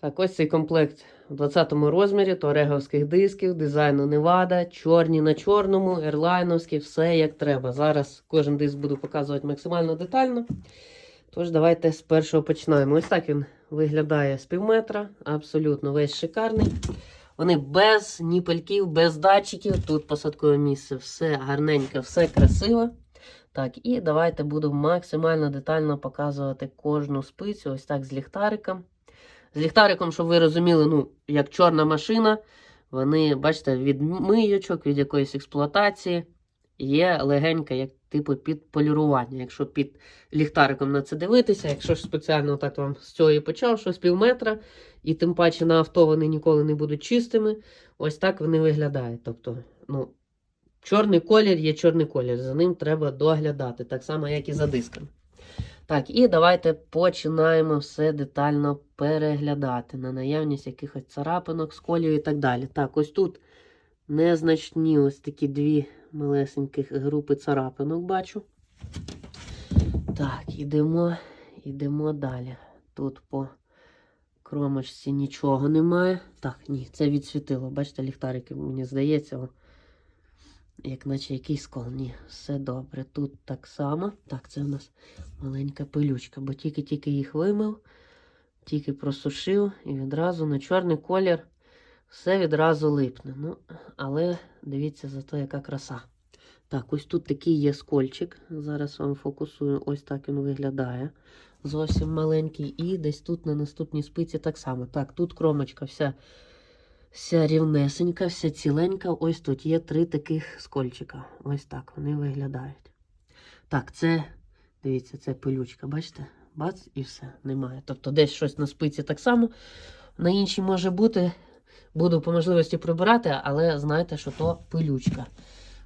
Так, ось цей комплект в 20-му розмірі, туареговських дисків, дизайну Невада, чорні на чорному, ерлайновські, все як треба. Зараз кожен диск буду показувати максимально детально. Тож, давайте з першого починаємо. Ось так він виглядає з півметра, абсолютно весь шикарний. Вони без ніпельків, без датчиків. Тут посадкове місце, все гарненько, все красиво. Так, і давайте буду максимально детально показувати кожну спицю, ось так з ліхтариком. З ліхтариком, щоб ви розуміли, ну, як чорна машина, вони, бачите, від мийочок, від якоїсь експлуатації є легенька, як типу під полірування. Якщо під ліхтариком на це дивитися, якщо ж спеціально так вам з цього і почав, що з пів метра, і тим паче на авто вони ніколи не будуть чистими, ось так вони виглядають. Тобто, ну, чорний колір є чорний колір, за ним треба доглядати, так само, як і за дисками. Так, і давайте починаємо все детально переглядати на наявність якихось царапинок, сколів і так далі. Так, ось тут незначні ось такі дві малесеньких групи царапинок бачу. Так, ідемо, ідемо далі. Тут по кромочці нічого немає. Так, ні, це відсвітило. Бачите, ліхтарики, мені здається, як наче якийсь скол. Ні, все добре. Тут так само. Так, це у нас маленька пилючка, бо тільки-тільки їх вимив, тільки просушив і відразу на чорний колір все відразу липне. Ну, але дивіться зато, яка краса. Так, ось тут такий є скольчик. Зараз вам фокусую, ось так він виглядає. Зовсім маленький. І десь тут на наступній спиці так само. Так, тут кромочка вся, вся рівнесенька, вся ціленька. Ось тут є три таких скольчика. Ось так вони виглядають. Так, це, дивіться, це пилючка, бачите? Бац, і все, немає. Тобто десь щось на спиці так само. На іншій може бути. Буду по можливості прибирати, але знайте, що то пилючка.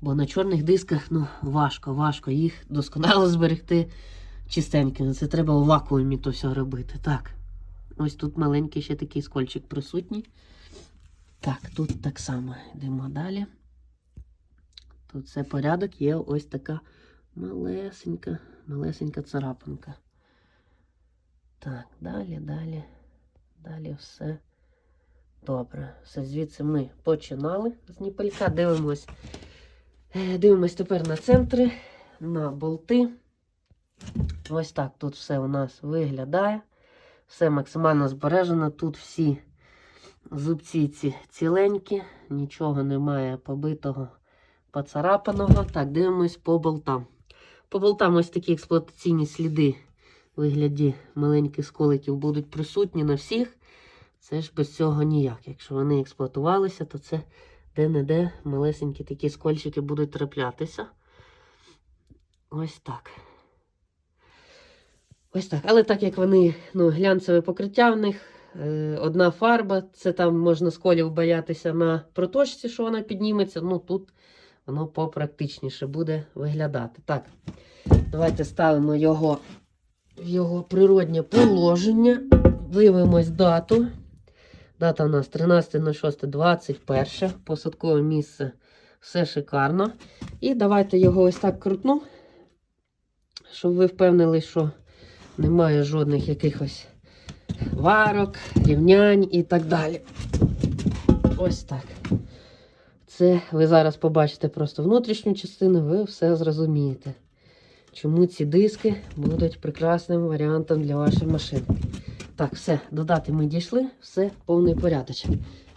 Бо на чорних дисках ну, важко, важко їх досконало зберегти чистенькими. Це треба у вакуумі то все робити. Так. Ось тут маленький ще такий скольчик присутній. Так, тут так само йдемо далі. Тут все порядок, є ось така малесенька, малесенька царапинка. Так, далі, далі, далі все. Добре, все звідси ми починали з ніпелька. Дивимось. Е, Дивимось тепер на центри, на болти. Ось так тут все у нас виглядає. Все максимально збережено. Тут всі зубці ці ціленькі, нічого немає побитого, поцарапаного. Так, дивимось по болтам. По болтам ось такі експлуатаційні сліди вигляді маленьких сколиків будуть присутні на всіх. Це ж без цього ніяк. Якщо вони експлуатувалися, то це де-не-де малесенькі такі скольчики будуть траплятися. Ось так. Ось так. Але так як вони ну, глянцеве покриття в них, одна фарба, це там можна сколів боятися на проточці, що вона підніметься. Ну тут воно попрактичніше буде виглядати. Так, давайте ставимо його в його природнє положення. Дивимось дату. Дата у нас 13.06.21. Посадкове місце. Все шикарно. І давайте його ось так крутну, щоб ви впевнили, що немає жодних якихось варок, рівнянь і так далі. Ось так. Це ви зараз побачите просто внутрішню частину, ви все зрозумієте. Чому ці диски будуть прекрасним варіантом для вашої машини. Так, все, додати ми дійшли, все повний порядочок.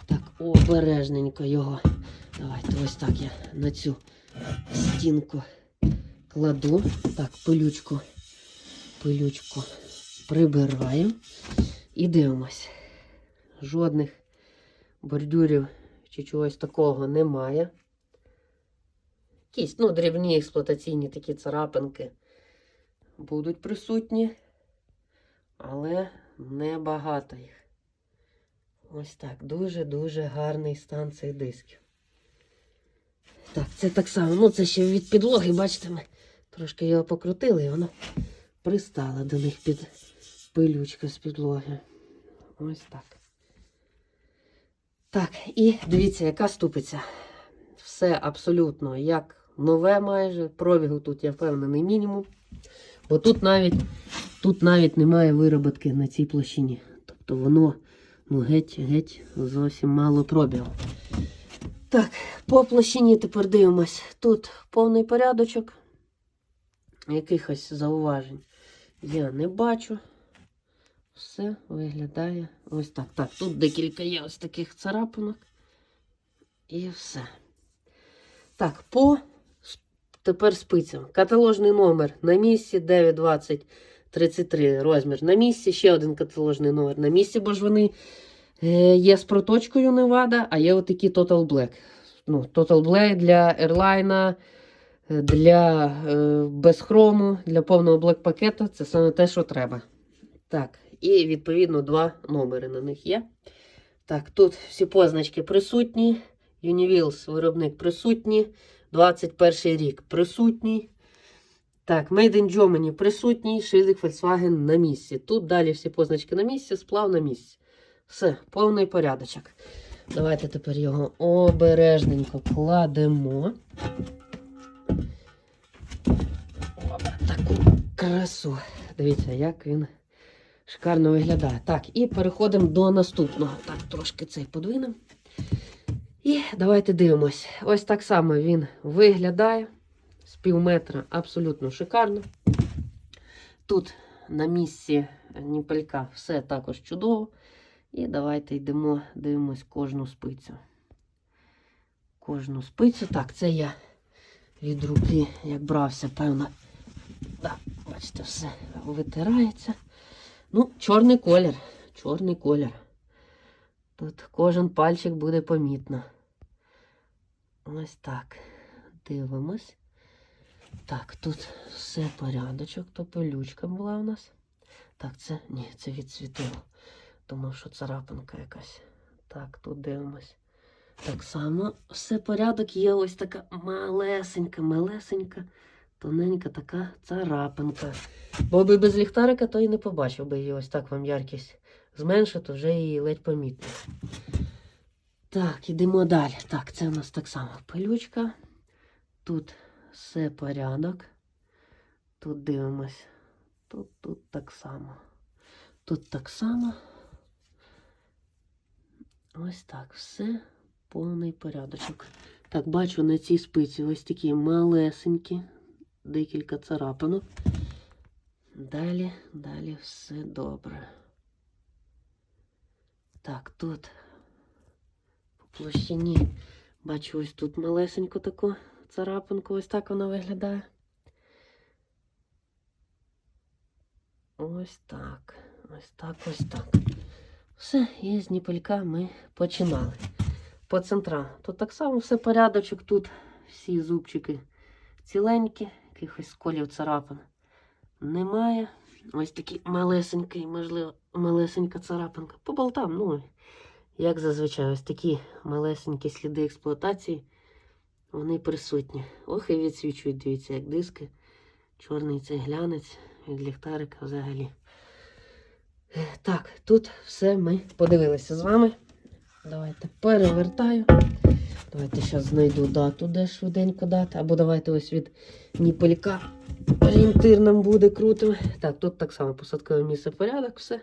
Так, обережненько його. Давайте ось так я на цю стінку кладу. Так, пилючку, пилючку прибираю і дивимось. Жодних бордюрів чи чогось такого немає. Якісь, ну, дрібні експлуатаційні такі царапинки будуть присутні, але небагато їх. Ось так. Дуже-дуже гарний стан цих дисків. Так, це так само. Ну, це ще від підлоги, бачите, ми трошки його покрутили, і воно пристало до них під пилючка з підлоги. Ось так. Так, і дивіться, яка ступиця. Все абсолютно як нове майже. Пробігу тут, я впевнений, мінімум. Бо тут навіть, тут навіть немає вироботки на цій площині. Тобто воно Ну, геть, геть, зовсім мало пробігу. Так, по площині тепер дивимось. Тут повний порядочок. Якихось зауважень я не бачу. Все виглядає ось так. Так, тут декілька є ось таких царапинок. І все. Так, по тепер спицям. Каталожний номер на місці 92033 розмір. На місці ще один каталожний номер. На місці, бо ж вони е, є з проточкою Невада, а є отакі Total Black. Ну, Total Black для Airline, е, для е, без хрому, для повного блек пакета. Це саме те, що треба. Так, і відповідно два номери на них є. Так, тут всі позначки присутні. Univils виробник присутній. 21 рік присутній. Так, Made in Germany присутній. Шильдик Volkswagen на місці. Тут далі всі позначки на місці, сплав на місці. Все, повний порядочок. Давайте тепер його обережненько кладемо. Опа, таку красу. Дивіться, як він шикарно виглядає. Так, і переходимо до наступного. Так, трошки цей подвинемо. І давайте дивимось. Ось так само він виглядає. З пів метра абсолютно шикарно. Тут на місці ніпелька все також чудово. І давайте йдемо, дивимось кожну спицю. Кожну спицю. Так, це я від руки, як брався, певно. Да, бачите, все витирається. Ну, чорний колір. Чорний колір. Тут кожен пальчик буде помітно. Ось так. Дивимось. Так, тут все порядочок, то пилючка була у нас. Так, це ні, це відсвітило. Думав, що царапинка якась. Так, тут дивимось. Так само все порядок. Є ось така малесенька, малесенька, тоненька така царапинка. Бо би без ліхтарика, то і не побачив би її. Ось так вам яркість зменшить, то вже її ледь помітно. Так, ідемо далі. Так, це у нас так само пилючка. Тут все порядок. Тут дивимось. Тут, тут так само. Тут так само. Ось так, все повний порядочок. Так, бачу на цій спиці ось такі малесенькі, декілька царапинок. Далі, далі все добре. Так, тут по площині бачу ось тут малесеньку таку царапинку, ось так вона виглядає. Ось так, ось так, ось так. Все, і з ніпелька ми починали. По центрам. Тут так само все порядочок, тут всі зубчики ціленькі, якихось сколів царапин немає. Ось такий малесенький, можливо, малесенька царапинка. По болтам, ну, як зазвичай, ось такі малесенькі сліди експлуатації, вони присутні. Ох, і відсвічують, дивіться, як диски. Чорний цей глянець від ліхтарика взагалі. Так, тут все ми подивилися з вами. Давайте перевертаю. Давайте зараз знайду дату, де швиденько дата. Або давайте ось від ніпелька орієнтир нам буде крутимо. Так, тут так само посадкове місце порядок, все.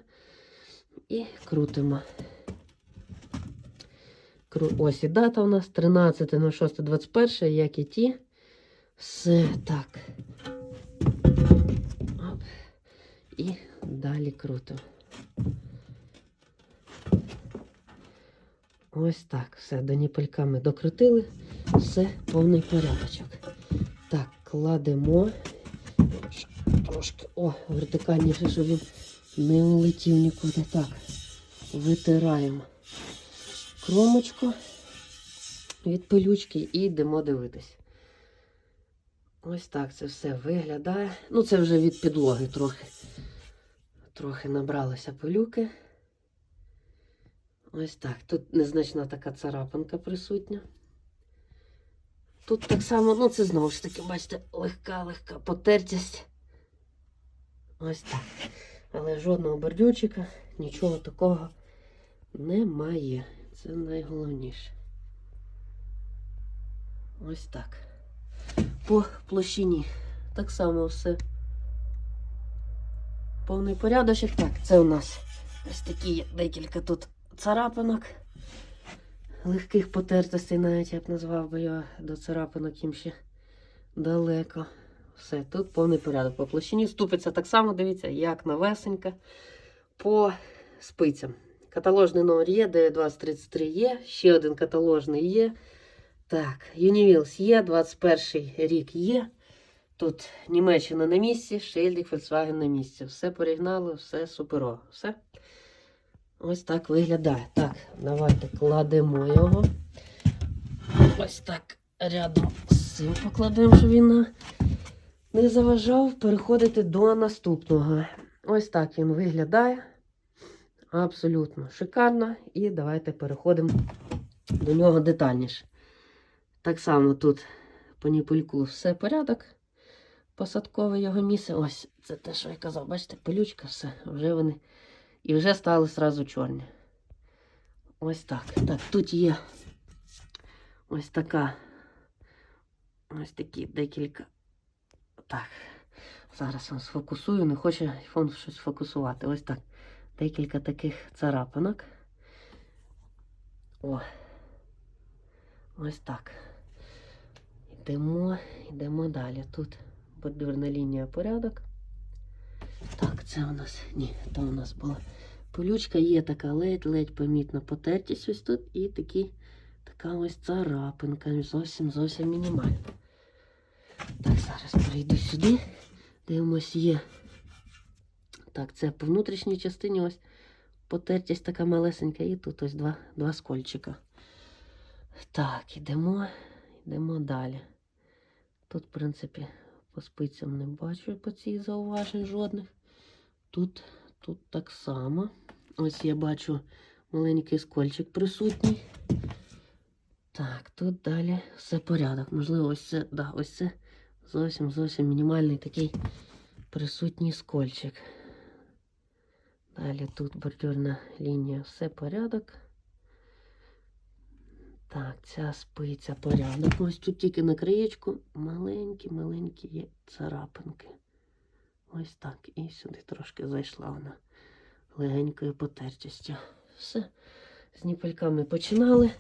І крутимо. Кру... Ось і дата у нас 13.06.21, як і ті. Все так. Оп. І далі крутимо. Ось так. Все, до ніпелька ми докрутили. Все, повний порядочок. Так, кладемо. Трошки, о, вертикальніше, щоб він не улетів нікуди. Так, витираємо кромочку від пилючки і йдемо дивитись. Ось так це все виглядає. Ну, це вже від підлоги трохи. Трохи набралося пилюки. Ось так. Тут незначна така царапинка присутня. Тут так само, ну це знову ж таки, бачите, легка-легка потертість. Ось так. Але жодного бордюрчика, нічого такого немає. Це найголовніше. Ось так. По площині. Так само все. Повний порядочок. Так, це у нас ось такі декілька тут царапинок. Легких потертостей навіть я б назвав би я до царапинок їм ще далеко. Все, тут повний порядок. По площині ступиться так само, дивіться, як новесенька. По спицям. Каталожний номер є, 92033 є, ще один каталожний є. Так, Univils є, 21 рік є. Тут Німеччина на місці, Шильдик, Volkswagen на місці. Все порігнало, все суперово. Все. Ось так виглядає. Так, давайте кладемо його. Ось так рядом з цим покладемо, щоб він не заважав переходити до наступного. Ось так він виглядає. Абсолютно шикарно. І давайте переходимо до нього детальніше. Так само тут по ніпульку все порядок. Посадкове його місце. Ось це те, що я казав. Бачите, пилючка, все, вже вони. І вже стали сразу чорні. Ось так. Так, тут є ось така. Ось такі декілька. Так. Зараз вам сфокусую, не хоче айфон щось фокусувати. Ось так. Декілька таких царапинок. О. Ось так. Йдемо, йдемо далі. Тут бордюрна лінія порядок. Це у нас. Ні, то у нас була пилючка, є така ледь-ледь помітна потертість ось тут і такі, така ось царапинка. Зовсім зовсім мінімальна. Так, зараз перейду сюди. Дивимось, є. Так, це по внутрішній частині ось потертість така малесенька, і тут ось два, два скольчика. Так, ідемо, йдемо далі. Тут, в принципі, по спицям не бачу по цій зауважень жодних. Тут, тут так само. Ось я бачу маленький скольчик присутній. Так, тут далі все порядок. Можливо, ось це, да, ось це зовсім зовсім мінімальний такий присутній скольчик. Далі тут бордюрна лінія, все порядок. Так, ця спиця порядок. Ось тут тільки на краєчку маленькі-маленькі є царапинки. Ось так. І сюди трошки зайшла вона легенькою потертістю. Все. З ніпельками починали.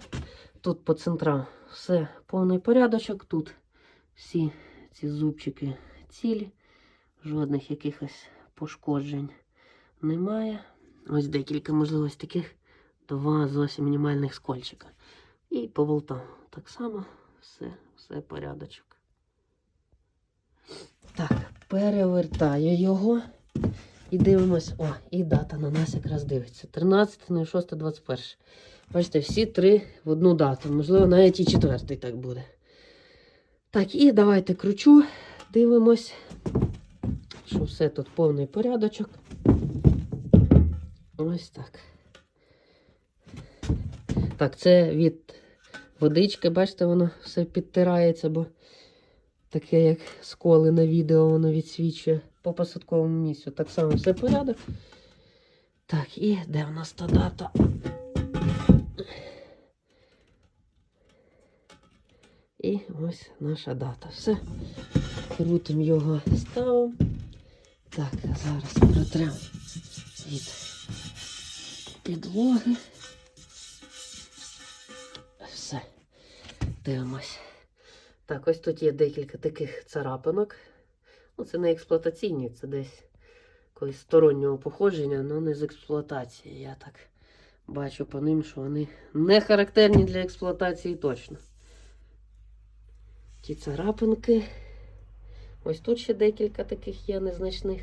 Тут по центрам все повний порядочок. Тут всі ці зубчики цілі, жодних якихось пошкоджень немає. Ось декілька, можливо, ось таких два зовсім мінімальних скольчика. І по болтам так само все, все порядочок. Перевертаю його і дивимось. О, і дата на нас якраз дивиться. 13, 21. Бачите, всі три в одну дату. Можливо, навіть і четвертий так буде. Так, і давайте кручу, дивимось, що все тут повний порядочок. Ось так. Так, це від водички, бачите, воно все підтирається, бо таке, як сколи на відео, воно відсвічує по посадковому місцю. Так само все порядок. Так, і де в нас та дата? І ось наша дата. Все. Крутимо його, ставимо. Так, зараз протремо від підлоги. Все. Дивимось. Так, ось тут є декілька таких царапинок. Ну, це не експлуатаційні, це десь якогось стороннього походження, але не з експлуатації. Я так бачу по ним, що вони не характерні для експлуатації точно. Ті царапинки. Ось тут ще декілька таких є незначних.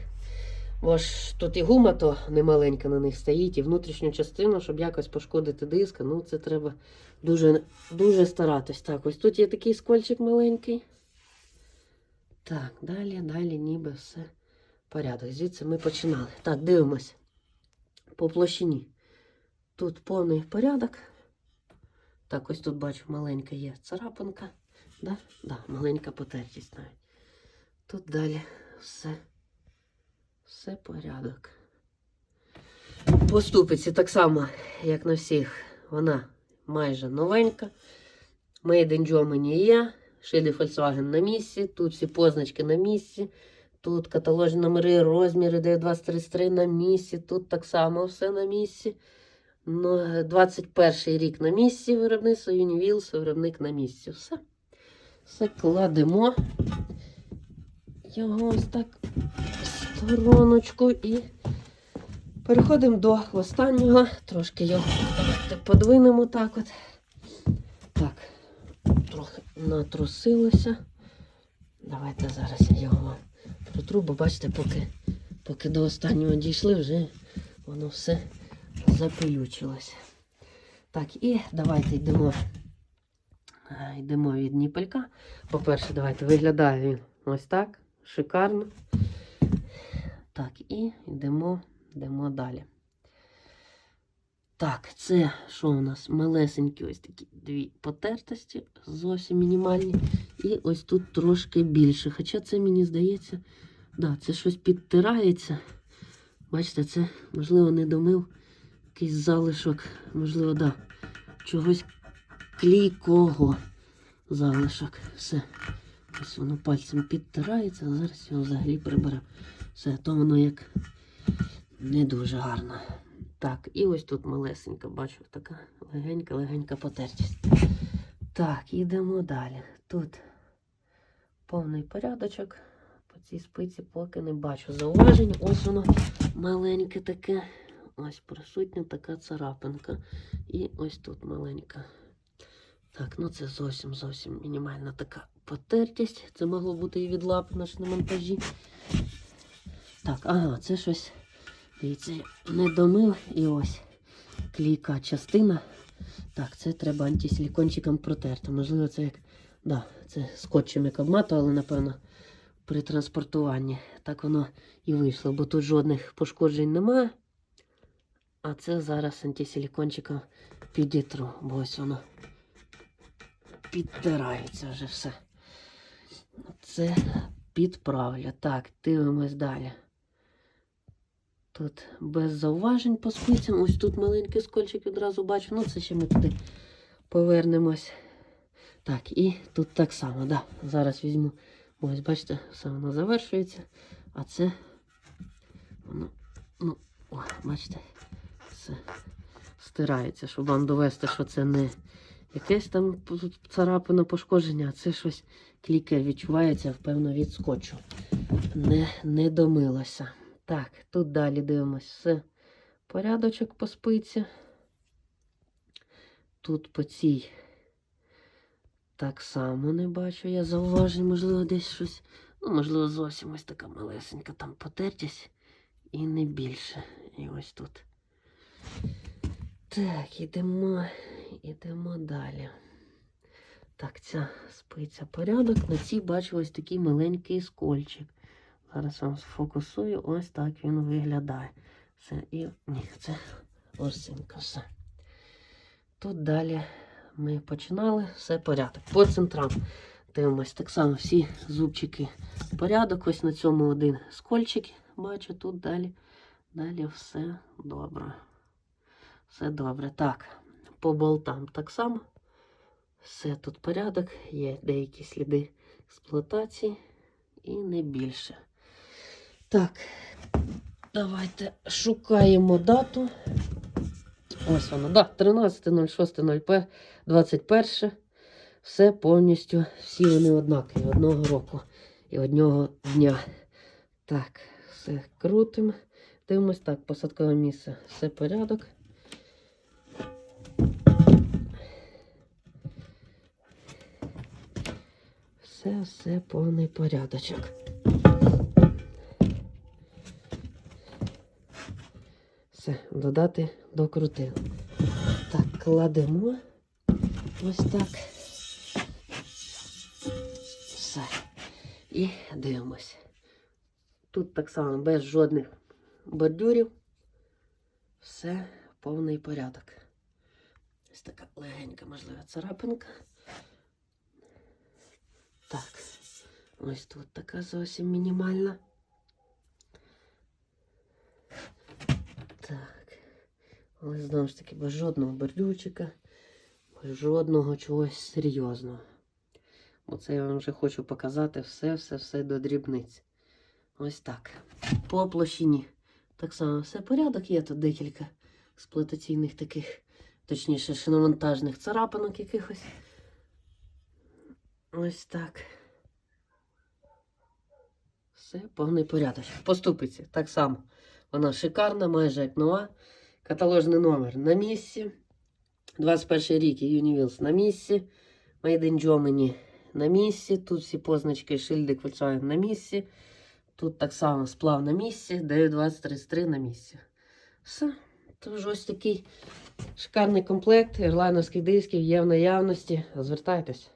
Ж тут і гума то немаленька на них стоїть, і внутрішню частину, щоб якось пошкодити диск, ну це треба дуже, дуже старатись. Так, ось тут є такий скольчик маленький. Так, далі, далі, ніби все порядок. Звідси ми починали. Так, дивимось. По площині. Тут повний порядок. Так, ось тут бачу, маленька є царапинка. Да? Да, маленька потертість навіть. Тут далі все. Все порядок. По ступиці так само, як на всіх, вона майже новенька. Made in Germany є. Шилі Volkswagen на місці. Тут всі позначки на місці. Тут каталожні номери, розміри 9233 на місці. Тут так само все на місці. Ну, 21 рік на місці виробництва, Univils, виробник на місці. Все. Все кладемо. Його ось так стороночку і переходимо до останнього. Трошки його подвинемо так от. Так, трохи натрусилося. Давайте зараз я його протру, бо бачите, поки, поки до останнього дійшли, вже воно все запилючилося. Так, і давайте йдемо. е, Йдемо від ніпелька. По-перше, давайте виглядає він ось так. Шикарно. Так, і йдемо, йдемо далі. Так, це що у нас? Малесенькі ось такі дві потертості, зовсім мінімальні. І ось тут трошки більше. Хоча це мені здається, да, це щось підтирається. Бачите, це, можливо, не домив якийсь залишок, можливо, да, чогось клійкого залишок. Все. Ось воно пальцем підтирається, а зараз його взагалі приберу. Все, то воно як не дуже гарно. Так, і ось тут малесенька, бачу, така легенька-легенька потертість. Так, йдемо далі. Тут повний порядочок. По цій спиці поки не бачу зауважень. Ось воно маленьке таке. Ось присутня така царапинка. І ось тут маленька. Так, ну це зовсім зовсім мінімальна така потертість. Це могло бути і від лапи наш на монтажі. Так, ага, це щось. Дивіться, не домив і ось клійка частина. Так, це треба антисилікончиком протерти. Можливо, це як. Да, це скотчем як обмату, але напевно при транспортуванні. Так воно і вийшло, бо тут жодних пошкоджень немає. А це зараз антисилікончиком підітру, бо ось воно підтирається вже все. Це підправлю. Так, дивимось далі. Тут без зауважень по спицям. Ось тут маленький скольчик відразу бачу. Ну, це ще ми туди повернемось. Так, і тут так само, да. Зараз візьму. Ось, бачите, все воно завершується. А це воно, ну, о, бачите, все стирається, щоб вам довести, що це не якесь там царапина пошкодження, це щось кліке відчувається, певно, від скотчу. Не, не домилося. Так, тут далі дивимось все. Порядочок по спиці. Тут по цій так само не бачу. Я зауважень, можливо, десь щось. Ну, можливо, зовсім ось така малесенька там потертість. І не більше. І ось тут. Так, ідемо, ідемо далі. Так, ця спиця порядок. На цій бачу ось такий маленький скольчик. Зараз вам сфокусую, ось так він виглядає. Це і. Ні, це орсинка, все. Тут далі ми починали, все порядок. По центрам дивимось так само всі зубчики порядок. Ось на цьому один скольчик. Бачу, тут далі. Далі все добре. Все добре. Так, по болтам так само. Все тут порядок, є деякі сліди експлуатації і не більше. Так, давайте шукаємо дату. Ось вона, да, 13.06.01. Все повністю, всі вони однакові, одного року і одного дня. Так, все крутимо. Дивимось так, посадкове місце. Все порядок. Все, все повний порядочок. Все, додати докрутили. Так, кладемо. Ось так. Все. І дивимось. Тут так само без жодних бордюрів. Все повний порядок. Ось така легенька, можливо, царапинка. Так, ось тут така зовсім мінімальна. Так. Але знову ж таки, без жодного бордюрчика, без жодного чогось серйозного. Оце я вам вже хочу показати все-все-все до дрібниць. Ось так. По площині. Так само все порядок, є тут декілька експлуатаційних таких, точніше, шиномонтажних царапинок якихось. Ось так. Все, повний порядок. Поступиться так само. Вона шикарна, майже як нова. Каталожний номер на місці. 21 рік Univils на місці. Made in Germany на місці. Тут всі позначки шильдик Volkswagen на місці. Тут так само сплав на місці. 92033 на місці. Все. Тож ось такий шикарний комплект ерлайновських дисків є в наявності. Звертайтесь.